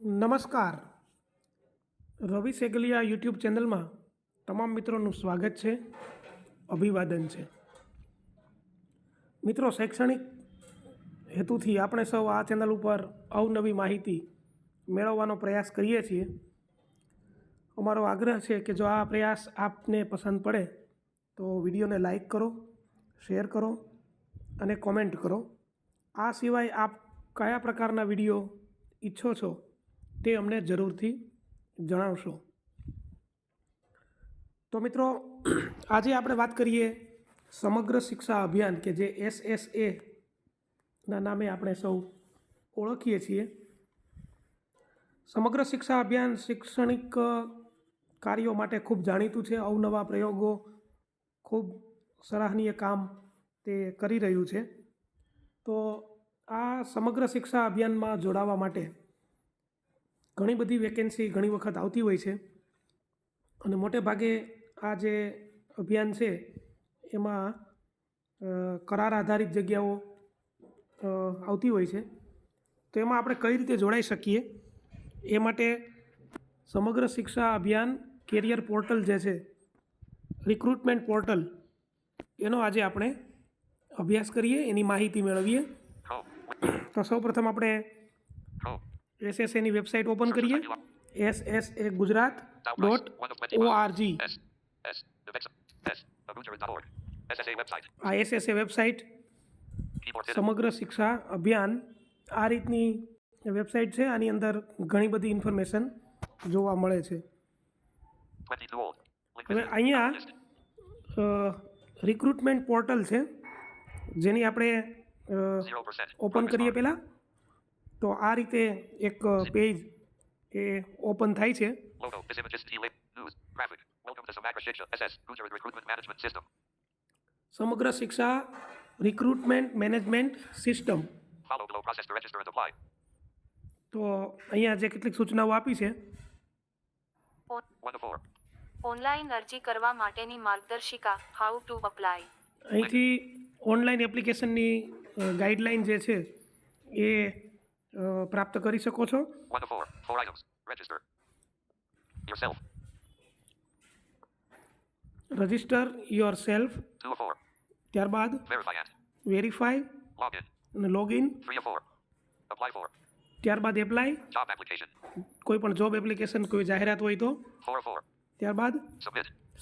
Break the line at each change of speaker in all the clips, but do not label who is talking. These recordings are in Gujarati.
નમસ્કાર. રવિ સેગલિયા યુટ્યુબ ચેનલમાં તમામ મિત્રોનું સ્વાગત છે, અભિવાદન છે. મિત્રો, શૈક્ષણિક હેતુથી આપણે સૌ આ ચેનલ ઉપર અવનવી માહિતી મેળવવાનો પ્રયાસ કરીએ છીએ. અમારો આગ્રહ છે કે જો આ પ્રયાસ આપને પસંદ પડે, તો વિડીયોને લાઈક કરો, શેર કરો અને કોમેન્ટ કરો. આ સિવાય આપ કયા પ્રકારના વીડિયો ઈચ્છો છો તે અમને જરૂરથી જણાવશો. તો મિત્રો, આજે આપણે વાત કરીએ સમગ્ર શિક્ષા અભિયાન કે જે એસ એસ ના નામે આપણે સૌ ઓળખીએ છીએ. સમગ્ર શિક્ષા અભિયાન શૈક્ષણિક કાર્યો માટે ખૂબ જાણીતું છે, અવનવા પ્રયોગો ખૂબ સરાહનીય કામ તે કરી રહ્યું છે. તો આ સમગ્ર શિક્ષા અભિયાનમાં જોડાવા માટે ઘણી બધી વેકેન્સી ઘણી વખત આવતી હોય છે. અને મોટે ભાગે આ જે અભિયાન છે, એમાં કરાર આધારિત જગ્યાઓ આવતી હોય છે. તો એમાં આપણે કઈ રીતે જોડાઈ શકીએ? એ માટે સમગ્ર શિક્ષા અભિયાન કેરિયર પોર્ટલ જે છે, રિક્રુટમેન્ટ પોર્ટલ, એનો આજે આપણે અભ્યાસ કરીએ, એની માહિતી મેળવીએ. તો સૌપ્રથમ આપણે
Chrome.
એસએસએની વેબસાઇટ ઓપન કરીએ S S A Gujarat dot O RG
S. S. Defense. S. Abuja.org. SSA website.
આ એસએસએ વેબસાઇટ
Keyboard hidden.
સમગ્ર શિક્ષા અભિયાન આ રીતની વેબસાઇટ છે આની અંદર ઘણી બધી ઇન્ફોર્મેશન જોવા મળે છે
22 old. Link
હવે
visited.
અહીંયા
List.
રિક્રુટમેન્ટ પોર્ટલ છે જેની આપણે
0%.
ઓપન કરીએ પહેલાં તો આ રીતે એક પેજ એ ઓપન થાય છે. સમગ્ર શિક્ષા રિક્રુટમેન્ટ મેનેજમેન્ટ સિસ્ટમ. તો અહીંયા જે કેટલીક સૂચનાઓ આપી છે
ઓન-
1 to 4.
ઓનલાઈન અરજી કરવા માટેની માર્ગદર્શિકા હાઉ ટુ અપ્લાય
અહીંથી ઓનલાઈન એપ્લિકેશનની ગાઈડલાઈન જે છે એ પ્રાપ્ત કરી શકો છો
1 to 4. 4 items. Register. Yourself.
Register yourself
2 of 4.
ત્યારબાદ. વેરીફાઈ અને લોગિન
3 of 4. Apply for.
ત્યારબાદ એપ્લાય. કોઈ પણ જોબ એપ્લિકેશન કોઈ જાહેરાત હોય તો
4 of 4.
ત્યારબાદ.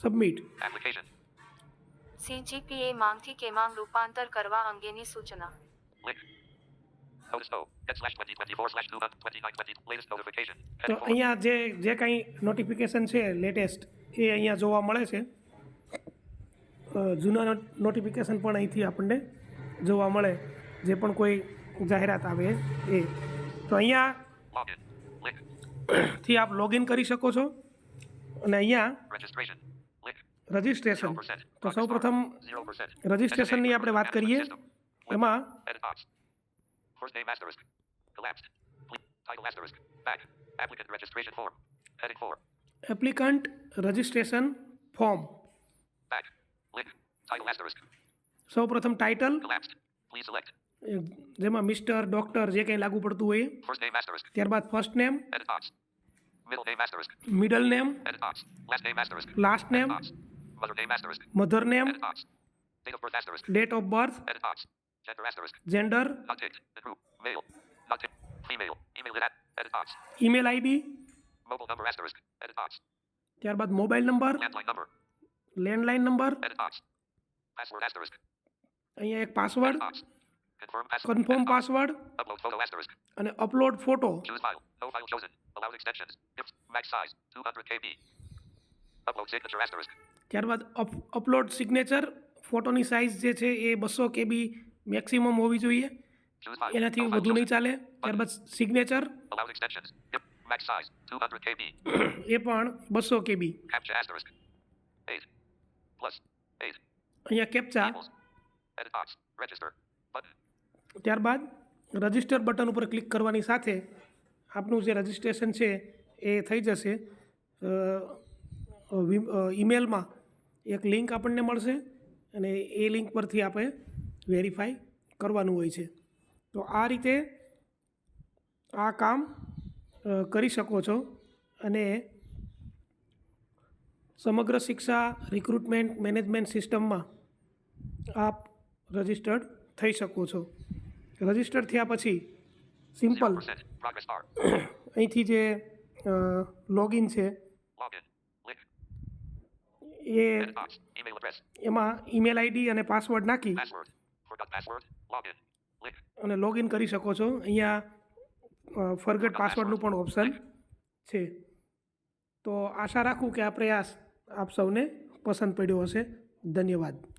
Submit
Application.
સીજીપીએ માંગથી કેમાં રૂપાંતર કરવા અંગેની સૂચના
Link. Notice no. Get slash 2024 slash 2 29 20. Latest notification.
તો અહીંયા જે જે કાંઈ નોટિફિકેશન છે લેટેસ્ટ એ અહીંયા જોવા મળે છે જૂના નોટિફિકેશન પણ અહીંથી આપણને જોવા મળે જે પણ કોઈ જાહેરાત આવે એ તો અહીંયાથી
થી
આપ લોગિન કરી શકો છો અને અહીંયા. રજિસ્ટ્રેશન
0%.
તો સૌપ્રથમ
0%.
રજિસ્ટ્રેશનની આપણે વાત કરીએ એમાં
Edit box. First name asterisk. Collapsed. Ple- Title asterisk. Back. Applicant registration form. Heading 4.
Applicant registration form
Back. Link. Title asterisk.
સૌપ્રથમ ટાઇટલ
Collapsed. Please select.
જેમાં મિસ્ટર ડૉક્ટર જે કંઈ લાગુ પડતું હોય એ.
First name asterisk.
ત્યારબાદ first name
Edit box. Middle name asterisk.
Middle name
Edit box. Last name asterisk.
Last name
Box. Mother name asterisk.
Mother name
Edit box. Date of birth asterisk.
Date of birth
Edit box. Gender asterisk.
Gender
Not ticked. The group. Male. Not ticked. Female. Email it at. Edit box.
Email ID
Mobile number asterisk. Edit box.
ત્યારબાદ mobile number
Landline number.
Landline number
Edit box. Password asterisk.
અહીંયા એક password
Edit box. Confirm password.
Confirm
Edit box.
Password
Upload photo asterisk.
અને upload photo
Choose file. No file chosen. Allowed extensions. If max size 200 KB. Upload signature asterisk.
ત્યારબાદ અપલોડ સિગ્નેચર ફોટોની સાઇઝ જે છે એ બસો કેબી મેક્સિમમ હોવી જોઈએ એનાથી વધુ નહીં ચાલે ત્યારબાદ signature
Allowed extensions. If max size 200 KB.
એ પણ બસો કેબી
Captcha asterisk. 8. Plus. 8.
અહીંયા કેપ્ચા. ત્યારબાદ રજિસ્ટર બટન ઉપર ક્લિક કરવાની સાથે આપનું જે રજિસ્ટ્રેશન છે એ થઈ જશે ઈમેલમાં એક લિંક આપણને મળશે અને એ લિંક પરથી આપણે વેરીફાઈ કરવાનું હોય છે તો આ રીતે આ કામ કરી શકો છો અને સમગ્ર શિક્ષા રિક્રુટમેન્ટ મેનેજમેન્ટ સિસ્ટમમાં આપ રજિસ્ટર્ડ થઈ શકો છો રજિસ્ટર થયા પછી સિમ્પલ
0%. Progress bar.
અહીંથી જે લોગિન છે. એ. એમાં ઈમેલ આઈડી અને પાસવર્ડ નાખી. અને લોગિન કરી શકો છો. અહીંયા ફરગટ પાસવર્ડનું પણ ઓપ્શન છે. તો આશા રાખું કે આ પ્રયાસ આપ સૌને પસંદ પડ્યો હશે. ધન્યવાદ.